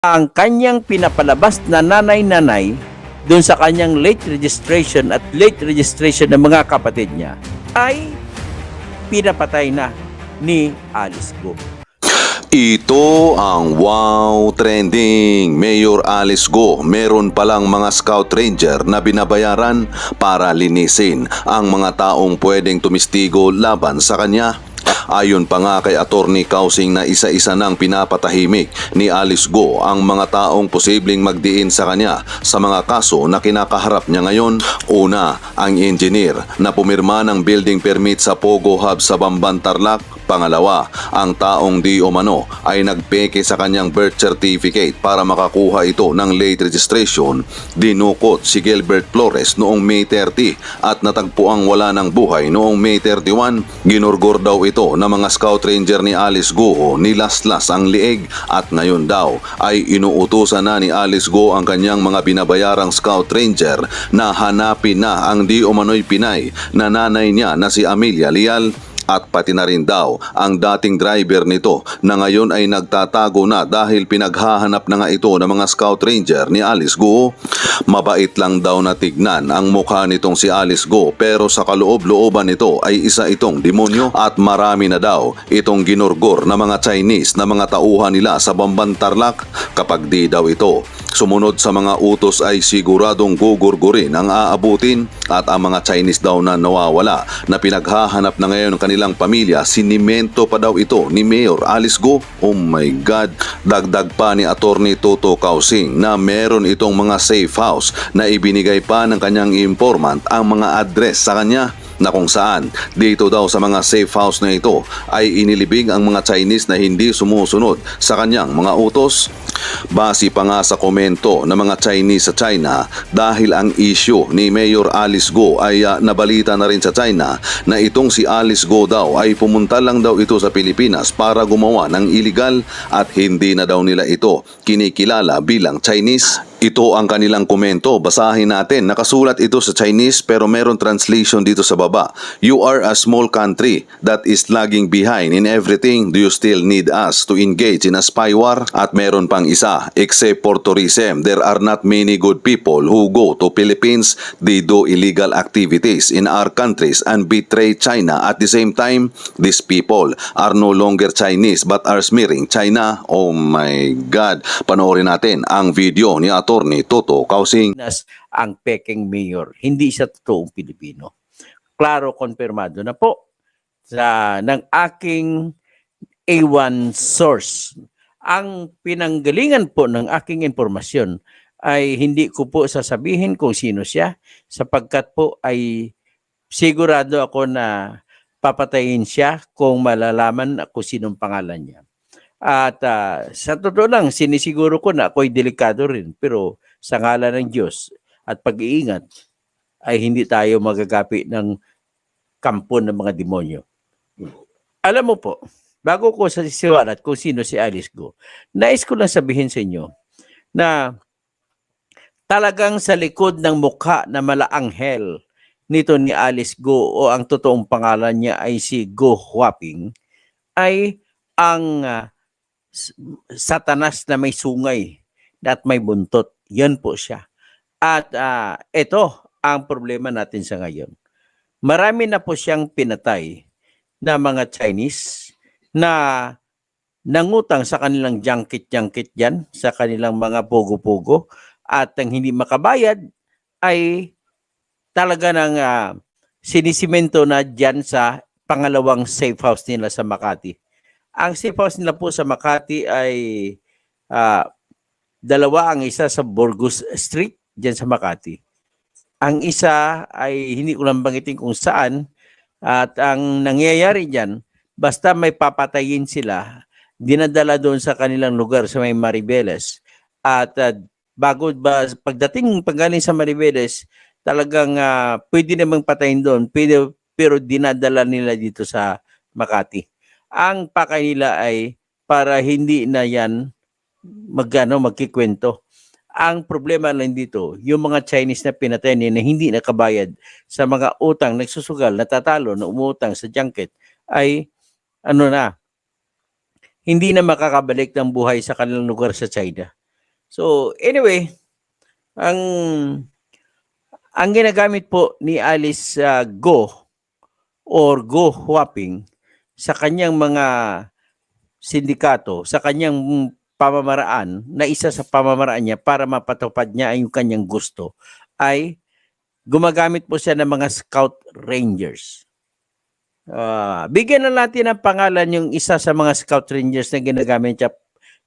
ang kanyang pinapalabas na nanay-nanay doon sa kanyang late registration at late registration ng mga kapatid niya ay pinapatay na ni Alice Go. Ito ang wow trending. Mayor Alice Go, meron palang mga scout ranger na binabayaran para linisin ang mga taong pwedeng tumistigo laban sa kanya. Ayon pa nga kay Attorney Kausing na isa-isa nang pinapatahimik ni Alice Go ang mga taong posibleng magdiin sa kanya sa mga kaso na kinakaharap niya ngayon. Una, ang engineer na pumirma ng building permit sa Pogo Hub sa Bamban Tarlac Pangalawa, ang taong di umano ay nagpeke sa kanyang birth certificate para makakuha ito ng late registration. Dinukot si Gilbert Flores noong May 30 at natagpuang wala ng buhay noong May 31. Ginurgor daw ito ng mga scout ranger ni Alice Go nilaslas ang lieg at ngayon daw ay inuutusan na ni Alice Go ang kanyang mga binabayarang scout ranger na hanapin na ang di umano'y Pinay na nanay niya na si Amelia Lial at pati na rin daw ang dating driver nito na ngayon ay nagtatago na dahil pinaghahanap na nga ito ng mga scout ranger ni Alice Go. Mabait lang daw na tignan ang mukha nitong si Alice Go pero sa kaloob-looban nito ay isa itong demonyo. At marami na daw itong ginurgor na mga Chinese na mga tauhan nila sa Bamban Tarlac kapag di daw ito Sumunod sa mga utos ay siguradong gugurgurin ang aabutin. At ang mga Chinese daw na nawawala na pinaghahanap na ngayon ng kanilang pamilya, sinimento pa daw ito ni Mayor Alice Go. Oh my God! Dagdag pa ni Attorney Toto Kausing na meron itong mga safe house na ibinigay pa ng kanyang informant ang mga address sa kanya na kung saan dito daw sa mga safe house na ito ay inilibing ang mga Chinese na hindi sumusunod sa kanyang mga utos. Base pa nga sa komento ng mga Chinese sa China dahil ang issue ni Mayor Alice Go ay ah, nabalita na rin sa China na itong si Alice Go daw ay pumunta lang daw ito sa Pilipinas para gumawa ng illegal at hindi na daw nila ito kinikilala bilang Chinese. Ito ang kanilang komento. Basahin natin. Nakasulat ito sa Chinese pero meron translation dito sa baba. You are a small country that is lagging behind in everything. Do you still need us to engage in a spy war? At meron pang isa. Except for tourism, there are not many good people who go to Philippines. They do illegal activities in our countries and betray China. At the same time, these people are no longer Chinese but are smearing China. Oh my God. Panoorin natin ang video ni Attorney Toto Kausing. Ang peking mayor, hindi siya totoong Pilipino. Klaro konfirmado na po sa ng aking A1 source. Ang pinanggalingan po ng aking informasyon ay hindi ko po sasabihin kung sino siya sapagkat po ay sigurado ako na papatayin siya kung malalaman kung sinong pangalan niya. At ah, sa totoo lang, sinisiguro ko na ako'y delikado rin. Pero sa ngalan ng Diyos at pag-iingat, ay hindi tayo magagapi ng kampo ng mga demonyo. Alam mo po, bago ko sa sisiwalat kung sino si Alice Go, nais ko lang sabihin sa inyo na talagang sa likod ng mukha na malaanghel nito ni Alice Go o ang totoong pangalan niya ay si Go Huaping ay ang s- satanas na may sungay at may buntot. Yan po siya. At ah, ito ang problema natin sa ngayon. Marami na po siyang pinatay na mga Chinese na nangutang sa kanilang junket-junket dyan, sa kanilang mga pugo-pugo, at ang hindi makabayad ay talaga ng ah, sinisimento na dyan sa pangalawang safe house nila sa Makati. Ang safe house nila po sa Makati ay ah, dalawa, ang isa sa Burgos Street, dyan sa Makati. Ang isa ay hindi ko lang banggitin kung saan at ang nangyayari dyan, basta may papatayin sila, dinadala doon sa kanilang lugar sa may Maribeles. At ah, bago ba, pagdating paggaling sa Maribeles, talagang ah, pwede namang patayin doon, pwede, pero dinadala nila dito sa Makati. Ang pakay nila ay para hindi na yan magano magkikwento. Ang problema lang dito, yung mga Chinese na pinatay na hindi nakabayad sa mga utang, nagsusugal, natatalo, na umutang sa junket, ay ano na, hindi na makakabalik ng buhay sa kanilang lugar sa China. So, anyway, ang ang ginagamit po ni Alice ah, Go or Go Huaping sa kanyang mga sindikato, sa kanyang pamamaraan, na isa sa pamamaraan niya para mapatupad niya yung kanyang gusto, ay gumagamit po siya ng mga scout rangers. Ah, bigyan na natin ng pangalan yung isa sa mga scout rangers na ginagamit niya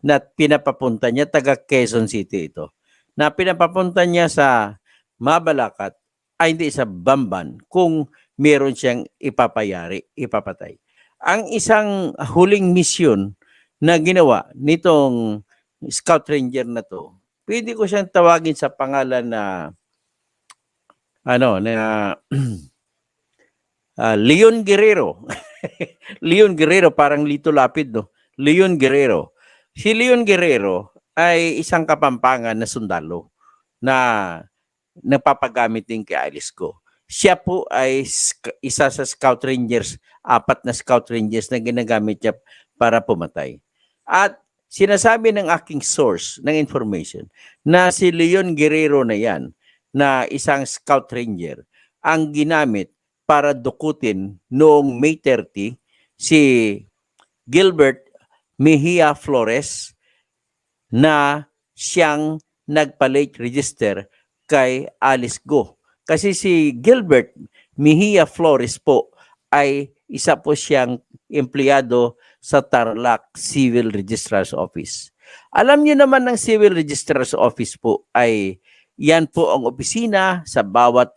na pinapapunta niya, taga Quezon City ito, na pinapapunta niya sa Mabalacat, ay hindi sa Bamban, kung meron siyang ipapayari, ipapatay. Ang isang huling misyon na ginawa nitong scout ranger na to, pwede ko siyang tawagin sa pangalan na ano, na ah, Leon Guerrero. Leon Guerrero, parang Lito Lapid, no? Leon Guerrero. Si Leon Guerrero ay isang kapampangan na sundalo na nagpapagamit din kay Alice Go. Siya po ay isa sa scout rangers, apat na scout rangers na ginagamit niya para pumatay. At sinasabi ng aking source ng information na si Leon Guerrero na yan, na isang scout ranger, ang ginamit para dukutin noong May 30 si Gilbert Mejia Flores na siyang nagpa-late register kay Alice Go. Kasi si Gilbert Mejia Flores po ay isa po siyang empleyado sa Tarlac Civil Registrar's Office. Alam niyo naman ng Civil Registrar's Office po ay yan po ang opisina sa bawat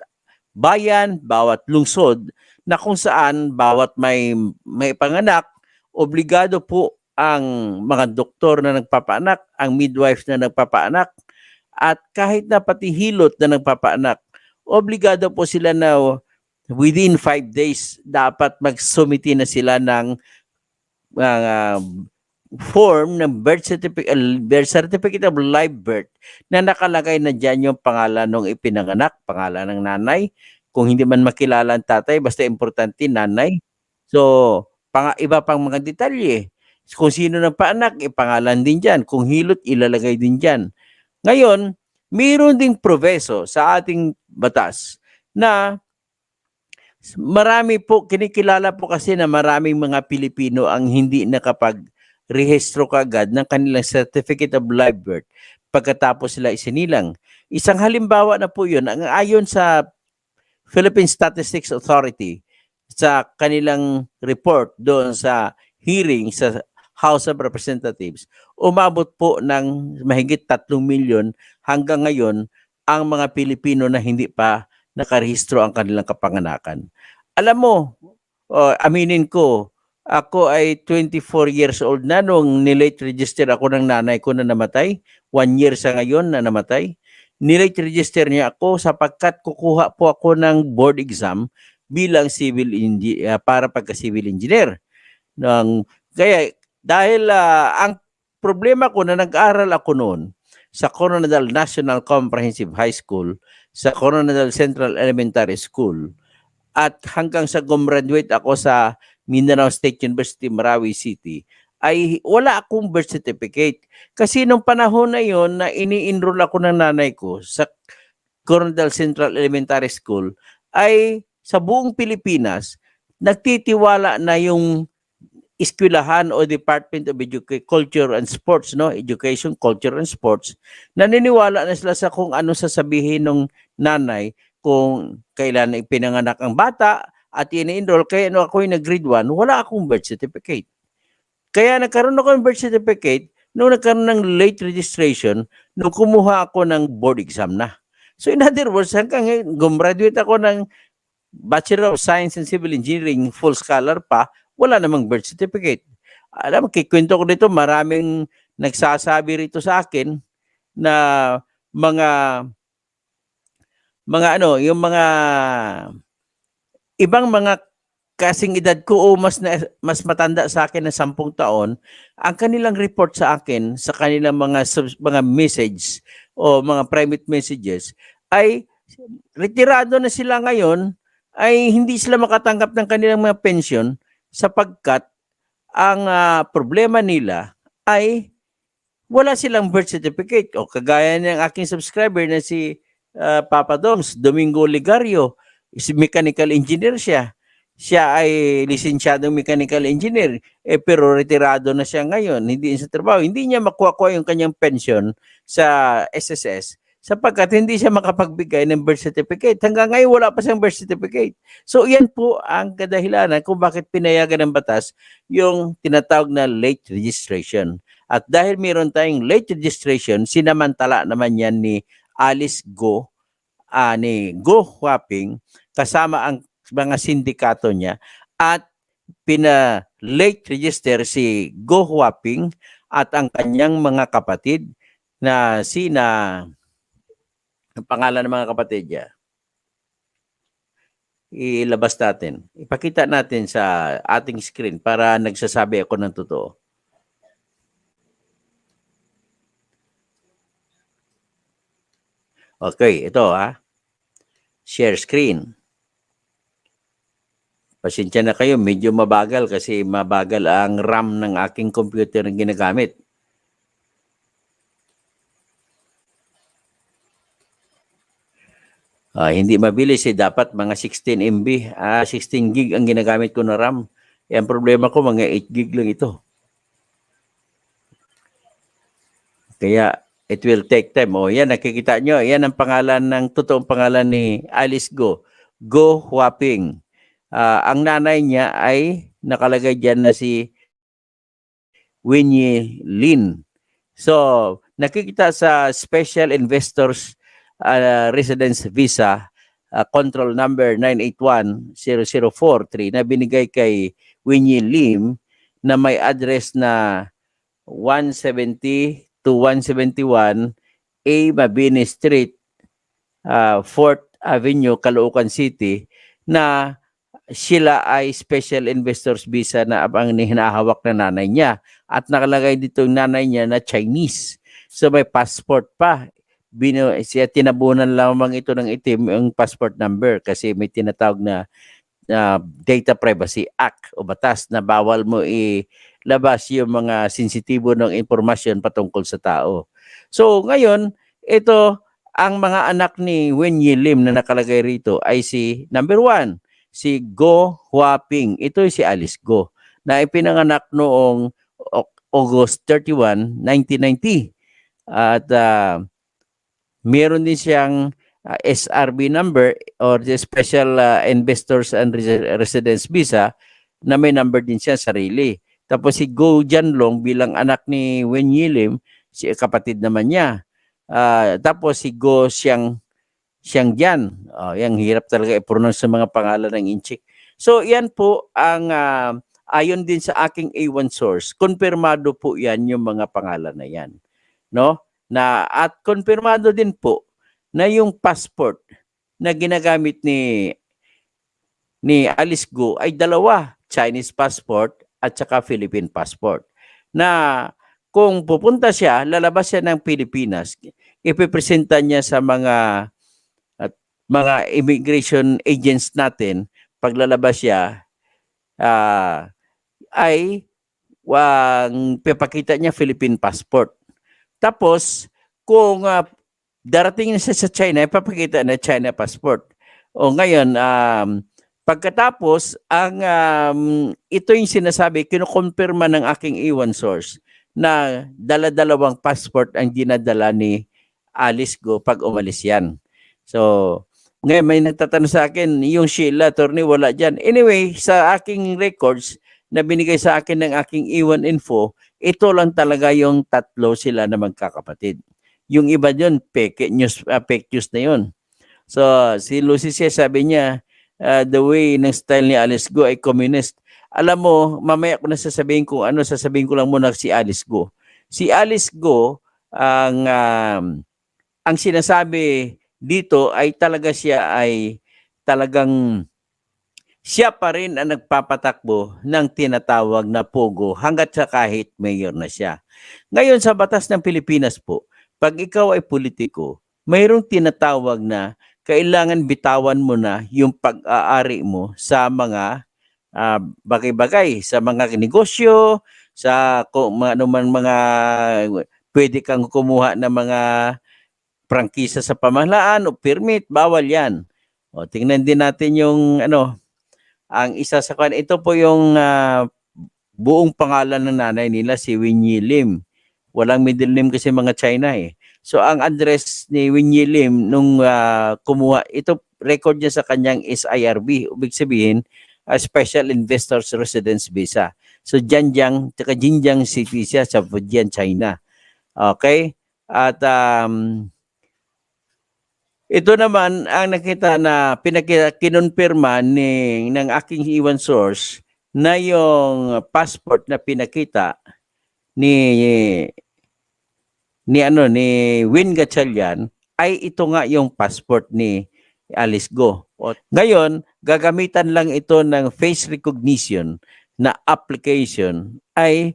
bayan, bawat lungsod na kung saan bawat may may panganak, obligado po ang mga doktor na nagpapaanak, ang midwife na nagpapaanak, at kahit na pati hilot na nagpapaanak, obligado po sila na within five days dapat magsumiti na sila ng uh, form ng birth certificate, birth certificate of live birth na nakalagay na dyan yung pangalan ng ipinanganak, pangalan ng nanay. Kung hindi man makilala ang tatay, basta importante nanay. So, pang, iba pang mga detalye. Kung sino ng paanak, ipangalan din dyan. Kung hilot, ilalagay din dyan. Ngayon, mayroon ding proveso sa ating batas na marami po, kinikilala po kasi na maraming mga Pilipino ang hindi nakapag rehistro kagad ng kanilang Certificate of Live Birth pagkatapos sila isinilang. Isang halimbawa na po yun, ang ayon sa Philippine Statistics Authority sa kanilang report doon sa hearing sa House of Representatives, umabot po ng mahigit 3 milyon hanggang ngayon ang mga Pilipino na hindi pa nakarehistro ang kanilang kapanganakan. Alam mo, oh, aminin ko, ako ay 24 years old na nung nilate register ako ng nanay ko na namatay. One year sa ngayon na namatay. Nilate register niya ako sapagkat kukuha po ako ng board exam bilang civil engineer para pagka civil engineer. Nang kaya dahil ah, ang problema ko na nag-aral ako noon sa Coronadal National Comprehensive High School, sa Coronadal Central Elementary School, at hanggang sa gumraduate ako sa Mindanao State University, Marawi City, ay wala akong birth certificate. Kasi nung panahon na yon na ini-enroll ako ng nanay ko sa Coronadal Central Elementary School, ay sa buong Pilipinas, nagtitiwala na yung eskwelahan o Department of Education, Culture and Sports, no? Education, Culture and Sports, naniniwala na sila sa kung ano sasabihin ng nanay kung kailan ipinanganak ang bata at ini-enroll. Kaya no ako yung nag-grade 1, wala akong birth certificate. Kaya nagkaroon ako ng birth certificate nung nagkaroon ng late registration nung kumuha ako ng board exam na. So in other words, hanggang gumraduate ako ng Bachelor of Science and Civil Engineering, full scholar pa, wala namang birth certificate. Alam kikwento ko dito, maraming nagsasabi rito sa akin na mga mga ano, yung mga ibang mga kasing edad ko o mas na, mas matanda sa akin ng sampung taon, ang kanilang report sa akin sa kanilang mga mga message o mga private messages ay retirado na sila ngayon ay hindi sila makatanggap ng kanilang mga pension sapagkat ang ah, problema nila ay wala silang birth certificate. O kagaya ng aking subscriber na si ah, Papa Doms, Domingo Ligario, is mechanical engineer siya. Siya ay lisensyadong mechanical engineer, eh, pero retirado na siya ngayon, hindi sa trabaho. Hindi niya makuha yung kanyang pension sa SSS sapagkat hindi siya makapagbigay ng birth certificate. Hanggang ngayon wala pa siyang birth certificate. So yan po ang kadahilanan kung bakit pinayagan ng batas yung tinatawag na late registration. At dahil meron tayong late registration, sinamantala naman yan ni Alice Go, ah, ni Go Huaping, kasama ang mga sindikato niya at pina late register si Go Huaping at ang kanyang mga kapatid na sina ang pangalan ng mga kapatid niya ilabas natin. Ipakita natin sa ating screen para nagsasabi ako ng totoo. Okay, ito ha. Share screen. Pasensya na kayo, medyo mabagal kasi mabagal ang RAM ng aking computer na ginagamit. Ah, hindi mabilis eh. Dapat mga 16 MB, ah, 16 gig ang ginagamit ko na RAM. Eh, ang problema ko, mga 8 gig lang ito. Kaya, it will take time. O, yan, nakikita nyo. Yan ang pangalan ng, totoong pangalan ni Alice Go. Go Huaping. Ah, ang nanay niya ay nakalagay dyan na si Winnie Lin. So, nakikita sa Special Investors uh, Residence Visa uh, Control Number 981-0043 na binigay kay Winnie Lim na may address na 170 to 171 A Mabini Street, uh, 4th Avenue, Caloocan City na sila ay special investors visa na ang hinahawak na nanay niya at nakalagay dito yung nanay niya na Chinese. So may passport pa. Bino, siya tinabunan lamang ito ng itim yung passport number kasi may tinatawag na na Data Privacy Act o batas na bawal mo ilabas yung mga sensitibo ng impormasyon patungkol sa tao. So ngayon, ito ang mga anak ni Wen Yi Lim na nakalagay rito ay si number one, si Go Huaping. Ito si Alice Go na ipinanganak noong Au- August 31, 1990. At ah, meron din siyang ah, SRB number or the Special ah, Investors and Resi- Residence Visa na may number din siya sarili. Tapos si Go Janlong bilang anak ni Wen Yilim, si kapatid naman niya. Ah, tapos si Go Xiang Xiang Jian. Oh, yang hirap talaga i-pronounce sa mga pangalan ng Inchik. So yan po ang ah, ayon din sa aking A1 source. Konfirmado po yan yung mga pangalan na yan. No? Na at konfirmado din po na yung passport na ginagamit ni ni Alice Go ay dalawa, Chinese passport at saka Philippine passport. Na kung pupunta siya, lalabas siya ng Pilipinas, ipipresenta niya sa mga at mga immigration agents natin paglalabas siya ah, ay wang pipakita niya Philippine passport. Tapos kung ah, darating na siya sa China, ipapakita na China passport. O ngayon, um, pagkatapos, ang um, ito yung sinasabi, kinukumpirma ng aking A1 source na dala-dalawang passport ang dinadala ni Alice Go pag umalis yan. So, ngayon may nagtatanong sa akin, yung Sheila, attorney, wala dyan. Anyway, sa aking records na binigay sa akin ng aking A1 info, ito lang talaga yung tatlo sila na magkakapatid. Yung iba dyan, fake news, uh, fake news na yun. So, si Lucy siya sabi niya, uh, the way ng style ni Alice Go ay communist. Alam mo, mamaya ko na sasabihin kung ano, sasabihin ko lang muna si Alice Go. Si Alice Go, ang um, ang sinasabi dito ay talaga siya ay talagang siya pa rin ang nagpapatakbo ng tinatawag na pogo hanggat sa kahit mayor na siya. Ngayon sa batas ng Pilipinas po, pag ikaw ay politiko, mayroong tinatawag na kailangan bitawan mo na yung pag-aari mo sa mga ah, bagay-bagay, sa mga negosyo, sa kung ano man mga pwede kang kumuha ng mga prangkisa sa pamahalaan o permit, bawal yan. O, tingnan din natin yung ano, ang isa sa kan ito po yung ah, buong pangalan ng nanay nila si Winnie Lim. Walang middle name kasi mga China eh. So ang address ni Winnie Lim nung ah, kumuha, ito record niya sa kanyang SIRB. Ibig sabihin, a Special Investors Residence Visa. So Jianjiang, taka Jinjiang City siya sa Fujian, China. Okay? At um, ito naman ang nakita na pinakita kinonfirma ni ng aking iwan source na yung passport na pinakita ni ni ano ni Win Gatchalian ay ito nga yung passport ni Alice Go. Ngayon, gagamitan lang ito ng face recognition na application ay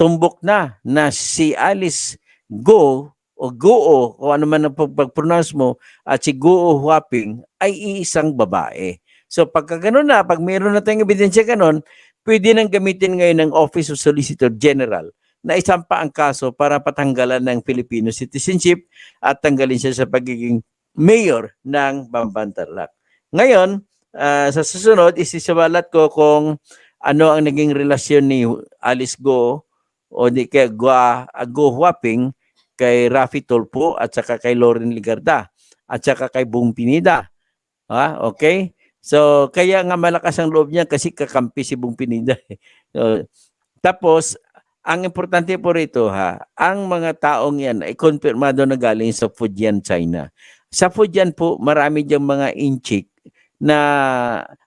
tumbok na na si Alice Go o Goo, o ano man ang pag- pag-pronounce mo, at si Goo Huaping ay iisang babae. So pagka ganun na, pag mayroon na tayong ebidensya ganun, pwede nang gamitin ngayon ng Office of Solicitor General na isampa ang kaso para patanggalan ng Filipino citizenship at tanggalin siya sa pagiging mayor ng Bambantarlac. Ngayon, ah, sa susunod, isisiwalat ko kung ano ang naging relasyon ni Alice Go o di kay Gua, Go Huaping kay Rafi Tolpo at saka kay Lauren Ligarda at saka kay Bung Pinida. Ha? Okay? So, kaya nga malakas ang loob niya kasi kakampi si Bung Pinida. So, tapos, ang importante po rito ha, ang mga taong yan ay konfirmado na galing sa Fujian, China. Sa Fujian po, marami diyang mga inchik na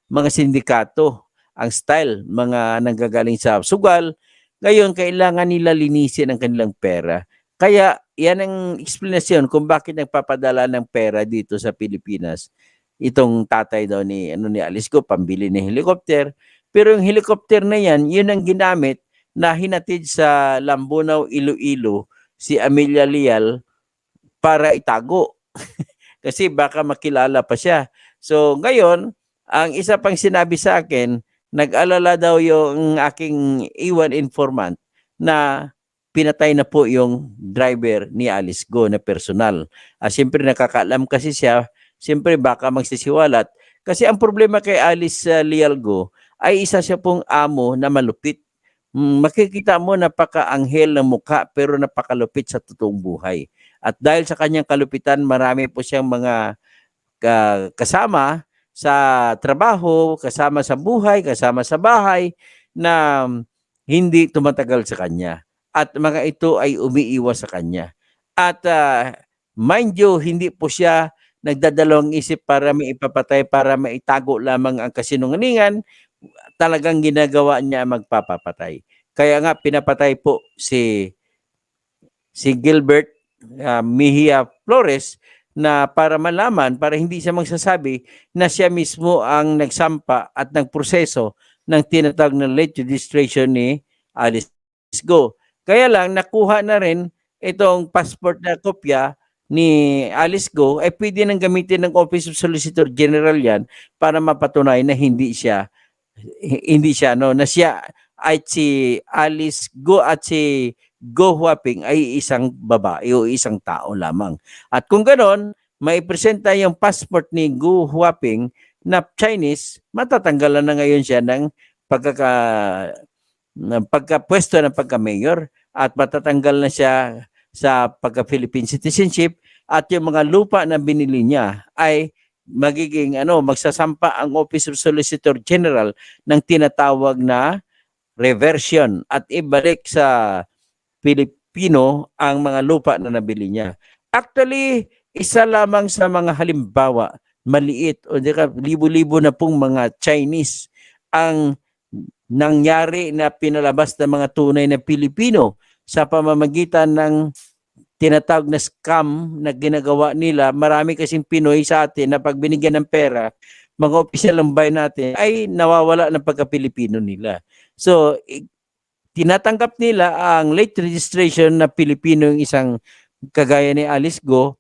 mga sindikato. Ang style, mga nanggagaling sa sugal. Ngayon, kailangan nila linisin ang kanilang pera. Kaya, yan ang explanation kung bakit nagpapadala ng pera dito sa Pilipinas. Itong tatay daw ni, ano, ni Alice ko, pambili ng helicopter. Pero yung helicopter na yan, yun ang ginamit na hinatid sa Lambunaw, Iloilo, si Amelia Lial para itago. Kasi baka makilala pa siya. So ngayon, ang isa pang sinabi sa akin, nag-alala daw yung aking iwan informant na pinatay na po yung driver ni Alice Go na personal. Ah, siyempre nakakaalam kasi siya, siyempre baka magsisiwalat. Kasi ang problema kay Alice uh, Lialgo ay isa siya pong amo na malupit. Mm, makikita mo napaka-anghel ng mukha pero napakalupit sa totoong buhay. At dahil sa kanyang kalupitan, marami po siyang mga ka- kasama sa trabaho, kasama sa buhay, kasama sa bahay na hindi tumatagal sa kanya. At mga ito ay umiiwas sa kanya. At ah, mind you, hindi po siya nagdadalawang isip para maipapatay, para maitago lamang ang kasinungalingan. Talagang ginagawa niya magpapapatay. Kaya nga pinapatay po si si Gilbert ah, Mejia Flores na para malaman, para hindi siya magsasabi na siya mismo ang nagsampa at nagproseso ng tinatawag na late registration ni Alice Go. Kaya lang, nakuha na rin itong passport na kopya ni Alice Go, ay pwede nang gamitin ng Office of Solicitor General yan para mapatunay na hindi siya hindi siya no na siya ay si Alice Go at si Go Huaping ay isang babae o isang tao lamang. At kung ganon, maipresenta yung passport ni Go Huaping na Chinese, matatanggalan na ngayon siya ng pagkaka pagkapwesto ng pagka-mayor at matatanggal na siya sa pagka-Philippine citizenship at yung mga lupa na binili niya ay magiging ano magsasampa ang Office of Solicitor General ng tinatawag na reversion at ibalik sa Pilipino ang mga lupa na nabili niya. Actually, isa lamang sa mga halimbawa, maliit o libo-libo na pong mga Chinese ang nangyari na pinalabas ng mga tunay na Pilipino sa pamamagitan ng tinatawag na scam na ginagawa nila. Marami kasing Pinoy sa atin na pag binigyan ng pera, mga opisyal ng bayan natin ay nawawala ng pagka-Pilipino nila. So, tinatanggap nila ang late registration na Pilipino yung isang kagaya ni Alice Go,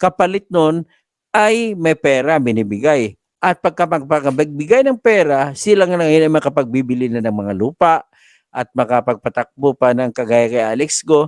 kapalit nun ay may pera binibigay. At pagka magpagbigay ng pera, sila nga ngayon ay makapagbibili na ng mga lupa at makapagpatakbo pa ng kagaya kay Alex Go